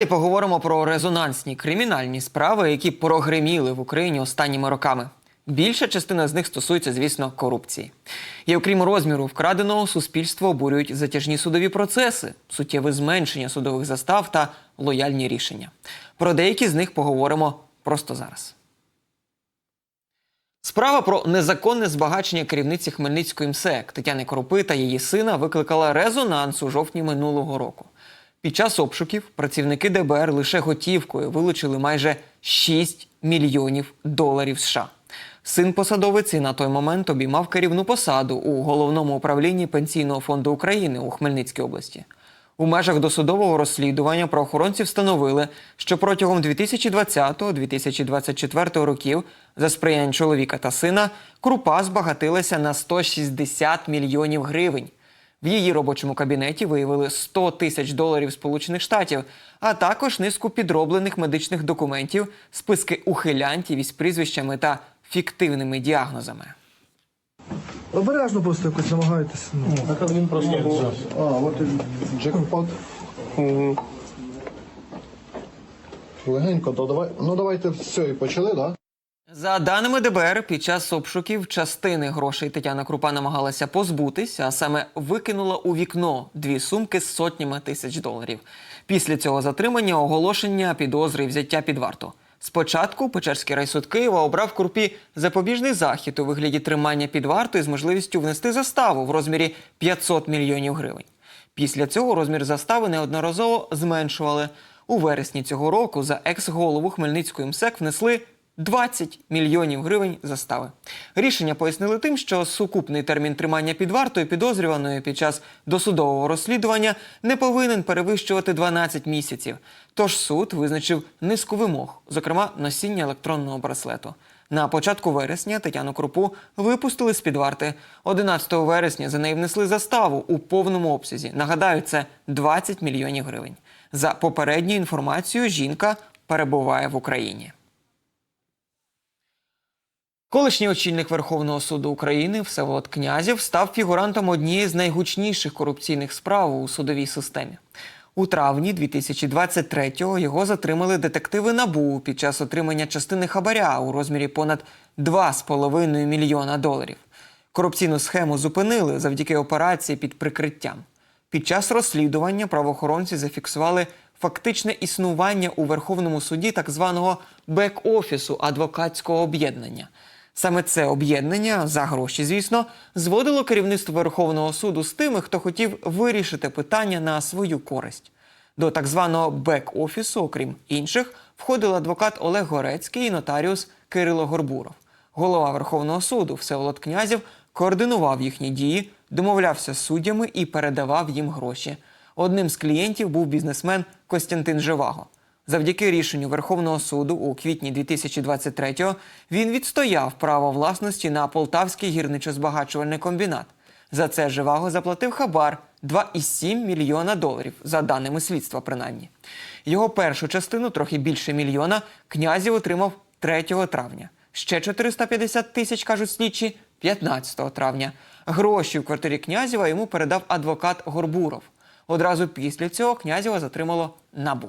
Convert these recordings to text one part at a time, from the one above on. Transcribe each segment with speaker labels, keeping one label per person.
Speaker 1: І поговоримо про резонансні кримінальні справи, які прогреміли в Україні останніми роками. Більша частина з них стосується, звісно, корупції. І окрім розміру вкраденого, суспільство обурюють затяжні судові процеси, суттєве зменшення судових застав та лояльні рішення. Про деякі з них поговоримо просто зараз. Справа про незаконне збагачення керівниці Хмельницької МСЕК Тетяни Крупи та її сина викликала резонанс у жовтні минулого року. Під час обшуків працівники ДБР лише готівкою вилучили майже 6 мільйонів доларів США. Син посадовиці на той момент обіймав керівну посаду у головному управлінні Пенсійного фонду України у Хмельницькій області. У межах досудового розслідування правоохоронці встановили, що протягом 2020-2024 років за сприяння чоловіка та сина крупа збагатилася на 160 мільйонів гривень. В її робочому кабінеті виявили 100 тисяч доларів Сполучених Штатів, а також низку підроблених медичних документів, списки ухилянтів із прізвищами та фіктивними діагнозами.
Speaker 2: Обережно просто якось намагайтесь. Ну.
Speaker 3: Так він просто був.
Speaker 2: А, от і джекпот.
Speaker 3: Легенько, то давай. Ну давайте все і почали, да?
Speaker 1: За даними ДБР, під час обшуків частини грошей Тетяна Крупа намагалася позбутись, а саме викинула у вікно дві сумки з сотнями тисяч доларів. Після цього затримання оголошення підозри і взяття під варту. Спочатку Печерський райсуд Києва обрав Крупі запобіжний захід у вигляді тримання під вартою з можливістю внести заставу в розмірі 500 мільйонів гривень. Після цього розмір застави неодноразово зменшували. У вересні цього року за екс-голову Хмельницької МСЕК внесли 20 мільйонів гривень застави. Рішення пояснили тим, що сукупний термін тримання під вартою підозрюваної під час досудового розслідування не повинен перевищувати 12 місяців. Тож суд визначив низку вимог, зокрема носіння електронного браслету. На початку вересня Тетяну Крупу випустили з під варти. 11 вересня за неї внесли заставу у повному обсязі. Нагадаю, це 20 мільйонів гривень. За попередньою інформацією, жінка перебуває в Україні. Колишній очільник Верховного суду України Всеволод Князів став фігурантом однієї з найгучніших корупційних справ у судовій системі. У травні 2023-го його затримали детективи НАБУ під час отримання частини хабаря у розмірі понад 2,5 мільйона доларів. Корупційну схему зупинили завдяки операції під прикриттям. Під час розслідування правоохоронці зафіксували фактичне існування у Верховному суді так званого бек-офісу адвокатського об'єднання. Саме це об'єднання за гроші, звісно, зводило керівництво Верховного суду з тими, хто хотів вирішити питання на свою користь. До так званого бек-офісу, окрім інших, входили адвокат Олег Горецький і нотаріус Кирило Горбуров. Голова Верховного суду Всеволод Князів координував їхні дії, домовлявся з суддями і передавав їм гроші. Одним з клієнтів був бізнесмен Костянтин Живаго. Завдяки рішенню Верховного суду у квітні 2023-го він відстояв право власності на Полтавський гірничо-збагачувальний комбінат. За це Живаго заплатив хабар 2,7 мільйона доларів, за даними слідства, принаймні. Його першу частину, трохи більше мільйона, князів отримав 3 травня. Ще 450 тисяч, кажуть слідчі, 15 травня. Гроші в квартирі князєва йому передав адвокат Горбуров. Одразу після цього князєва затримало набу.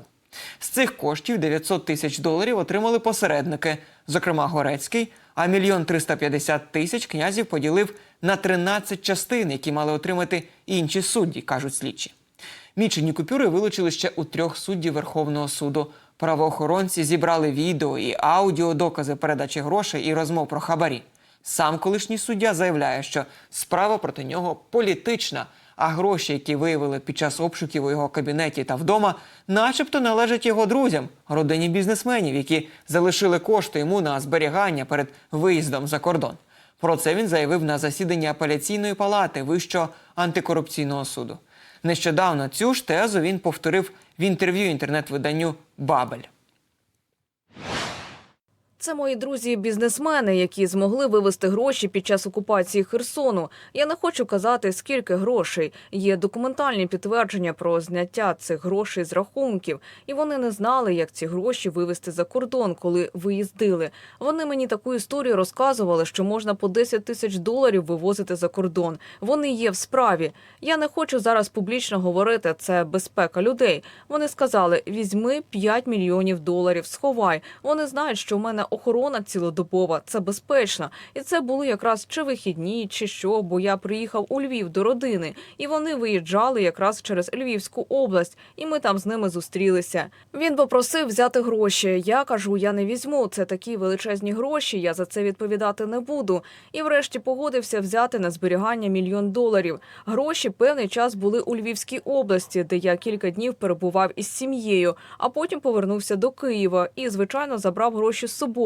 Speaker 1: З цих коштів 900 тисяч доларів отримали посередники, зокрема Горецький, а мільйон 350 тисяч князів поділив на 13 частин, які мали отримати інші судді, кажуть слідчі. Мічені купюри вилучили ще у трьох суддів Верховного суду. Правоохоронці зібрали відео і аудіо докази передачі грошей і розмов про хабарі. Сам колишній суддя заявляє, що справа проти нього політична, а гроші, які виявили під час обшуків у його кабінеті та вдома, начебто належать його друзям, родині бізнесменів, які залишили кошти йому на зберігання перед виїздом за кордон. Про це він заявив на засіданні апеляційної палати Вищого антикорупційного суду. Нещодавно цю ж тезу він повторив в інтерв'ю інтернет-виданню Бабель.
Speaker 4: Це мої друзі-бізнесмени, які змогли вивести гроші під час окупації Херсону. Я не хочу казати, скільки грошей. Є документальні підтвердження про зняття цих грошей з рахунків, і вони не знали, як ці гроші вивести за кордон, коли виїздили. Вони мені таку історію розказували, що можна по 10 тисяч доларів вивозити за кордон. Вони є в справі. Я не хочу зараз публічно говорити. Це безпека людей. Вони сказали: візьми 5 мільйонів доларів, сховай. Вони знають, що в мене охорона цілодобова, це безпечно. І це були якраз чи вихідні, чи що, бо я приїхав у Львів до родини, і вони виїжджали якраз через Львівську область, і ми там з ними зустрілися. Він попросив взяти гроші. Я кажу, я не візьму. Це такі величезні гроші. Я за це відповідати не буду. І врешті погодився взяти на зберігання мільйон доларів. Гроші певний час були у Львівській області, де я кілька днів перебував із сім'єю, а потім повернувся до Києва і, звичайно, забрав гроші з собою.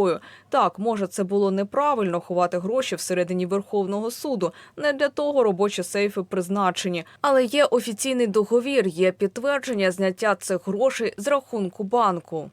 Speaker 4: Так, може, це було неправильно ховати гроші всередині Верховного суду. Не для того робочі сейфи призначені. Але є офіційний договір, є підтвердження зняття цих грошей з рахунку банку.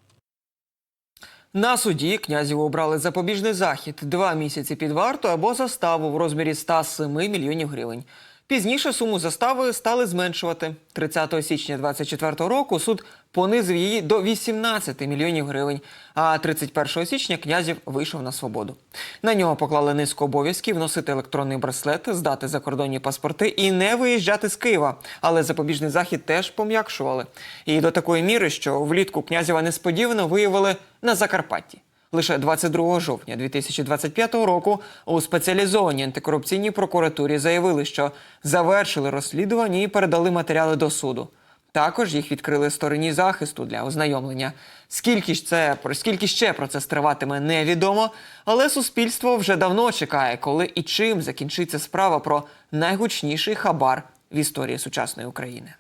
Speaker 1: На суді князєву обрали запобіжний захід два місяці під варту або заставу в розмірі 107 мільйонів гривень. Пізніше суму застави стали зменшувати. 30 січня 2024 року суд понизив її до 18 мільйонів гривень, а 31 січня князів вийшов на свободу. На нього поклали низку обов'язків носити електронний браслет, здати закордонні паспорти і не виїжджати з Києва. Але запобіжний захід теж пом'якшували. І до такої міри, що влітку князєва несподівано виявили на Закарпатті. Лише 22 жовтня 2025 року у спеціалізованій антикорупційній прокуратурі заявили, що завершили розслідування і передали матеріали до суду. Також їх відкрили стороні захисту для ознайомлення. Скільки ж це про скільки ще процес триватиме, невідомо, але суспільство вже давно чекає, коли і чим закінчиться справа про найгучніший хабар в історії сучасної України.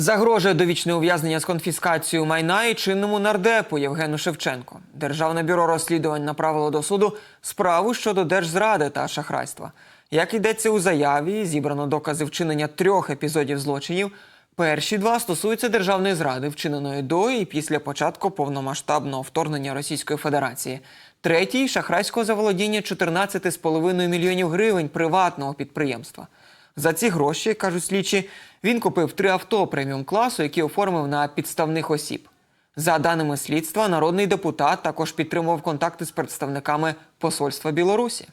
Speaker 1: Загрожує довічне ув'язнення з конфіскацією майна і чинному нардепу Євгену Шевченко. Державне бюро розслідувань направило до суду справу щодо держзради та шахрайства. Як йдеться у заяві, зібрано докази вчинення трьох епізодів злочинів. Перші два стосуються державної зради, вчиненої до і після початку повномасштабного вторгнення Російської Федерації. Третій шахрайського заволодіння 14,5 мільйонів гривень приватного підприємства. За ці гроші, кажуть слідчі, він купив три авто преміум класу, які оформив на підставних осіб. За даними слідства, народний депутат також підтримував контакти з представниками посольства Білорусі.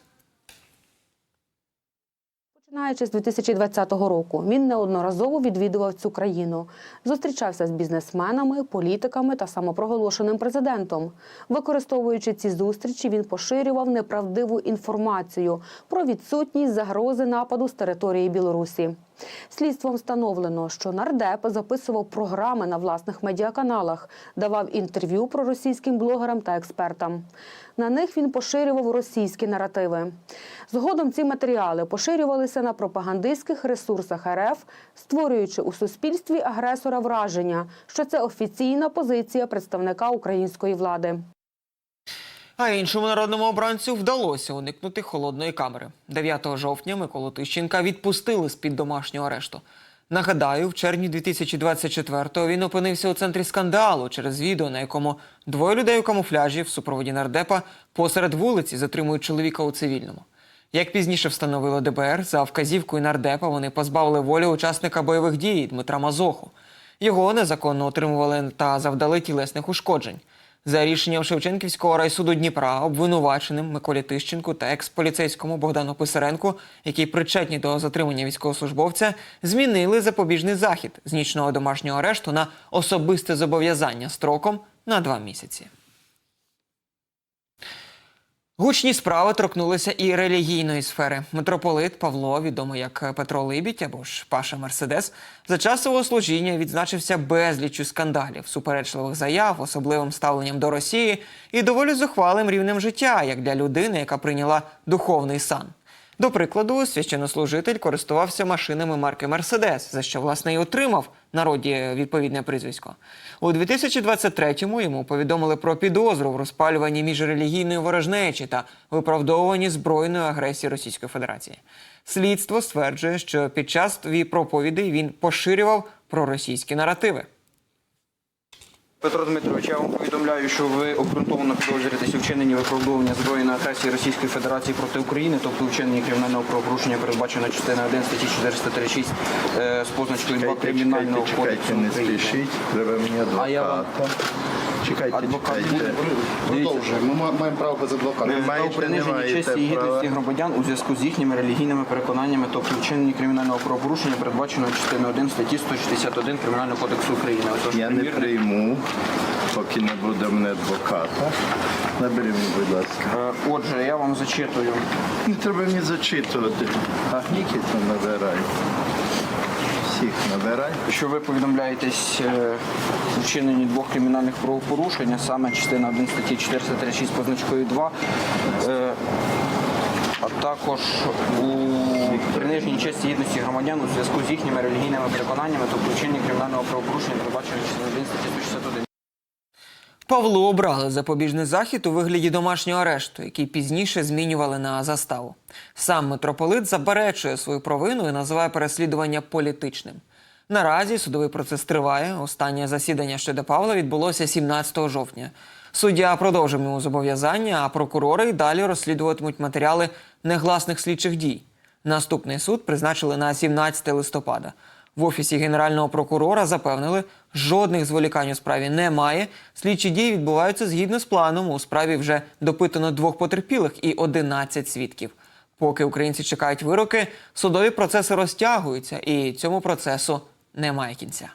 Speaker 5: Починаючи з 2020 року, він неодноразово відвідував цю країну, зустрічався з бізнесменами, політиками та самопроголошеним президентом. Використовуючи ці зустрічі, він поширював неправдиву інформацію про відсутність загрози нападу з території Білорусі. Слідством встановлено, що нардеп записував програми на власних медіаканалах, давав інтерв'ю проросійським блогерам та експертам. На них він поширював російські наративи. Згодом ці матеріали поширювалися на пропагандистських ресурсах РФ, створюючи у суспільстві агресора враження, що це офіційна позиція представника української влади.
Speaker 1: А іншому народному обранцю вдалося уникнути холодної камери. 9 жовтня Миколу Тищенка відпустили з-під домашнього арешту. Нагадаю, в червні 2024-го він опинився у центрі скандалу через відео, на якому двоє людей у камуфляжі в супроводі нардепа посеред вулиці затримують чоловіка у цивільному. Як пізніше встановило ДБР, за вказівкою нардепа вони позбавили волі учасника бойових дій Дмитра Мазоху. Його незаконно отримували та завдали тілесних ушкоджень. За рішенням Шевченківського райсуду Дніпра обвинуваченим Миколі Тищенку та експоліцейському Богдану Писаренку, які причетні до затримання військовослужбовця, змінили запобіжний захід з нічного домашнього арешту на особисте зобов'язання строком на два місяці. Гучні справи торкнулися і релігійної сфери. Митрополит Павло, відомий як Петро Либідь або ж Паша Мерседес, за час свого служіння відзначився безліччю скандалів, суперечливих заяв, особливим ставленням до Росії і доволі зухвалим рівнем життя, як для людини, яка прийняла духовний сан. До прикладу, священнослужитель користувався машинами марки Мерседес, за що власне і отримав народі відповідне прізвисько. У 2023-му йому повідомили про підозру в розпалюванні міжрелігійної ворожнечі та виправдовуванні збройної агресії Російської Федерації. Слідство стверджує, що під час твій проповідей він поширював проросійські наративи.
Speaker 6: Петро Дмитрович, я вам повідомляю, що ви обґрунтовано підозрюєтесь у вчиненні виправдовування збройної агресії Російської Федерації проти України, тобто у вчиненні кримінального правопорушення передбачено частина 1 статті 436 е, з позначкою 2
Speaker 7: Чекайте,
Speaker 6: кримінального кодексу
Speaker 7: чекайте, не
Speaker 6: України. А я вам-.
Speaker 7: Чекайте,
Speaker 6: Адвокат буде.
Speaker 3: Продовжуємо. Ми маємо право без адвоката.
Speaker 7: Ви
Speaker 6: Та
Speaker 7: маєте, не
Speaker 6: честі і гідності громадян у зв'язку з їхніми релігійними переконаннями, тобто у кримінального правопорушення, передбачено частиною 1 статті 161 Кримінального кодексу України. Отож,
Speaker 7: Я не
Speaker 6: примірник-
Speaker 7: прийму, поки не буде в мене адвоката. Набери мені, будь ласка.
Speaker 6: Е, Отже, я вам зачитую.
Speaker 7: Не треба мені зачитувати. А Нікіта набирай. Всіх набирай.
Speaker 6: що ви повідомляєтесь е, у вчиненні двох кримінальних правопорушень, саме частина 1 статті 436 позначкою 2, е, а також у приниженні честі гідності громадян у зв'язку з їхніми релігійними переконаннями, тобто вчинення кримінального правопорушення, передбачено частиною 1 статті 161.
Speaker 1: Павлу обрали запобіжний захід у вигляді домашнього арешту, який пізніше змінювали на заставу. Сам митрополит заперечує свою провину і називає переслідування політичним. Наразі судовий процес триває. Останнє засідання щодо Павла відбулося 17 жовтня. Суддя продовжив йому зобов'язання, а прокурори й далі розслідуватимуть матеріали негласних слідчих дій. Наступний суд призначили на 17 листопада. В офісі генерального прокурора запевнили, жодних зволікань у справі немає. Слідчі дії відбуваються згідно з планом. У справі вже допитано двох потерпілих і 11 свідків. Поки українці чекають вироки, судові процеси розтягуються, і цьому процесу немає кінця.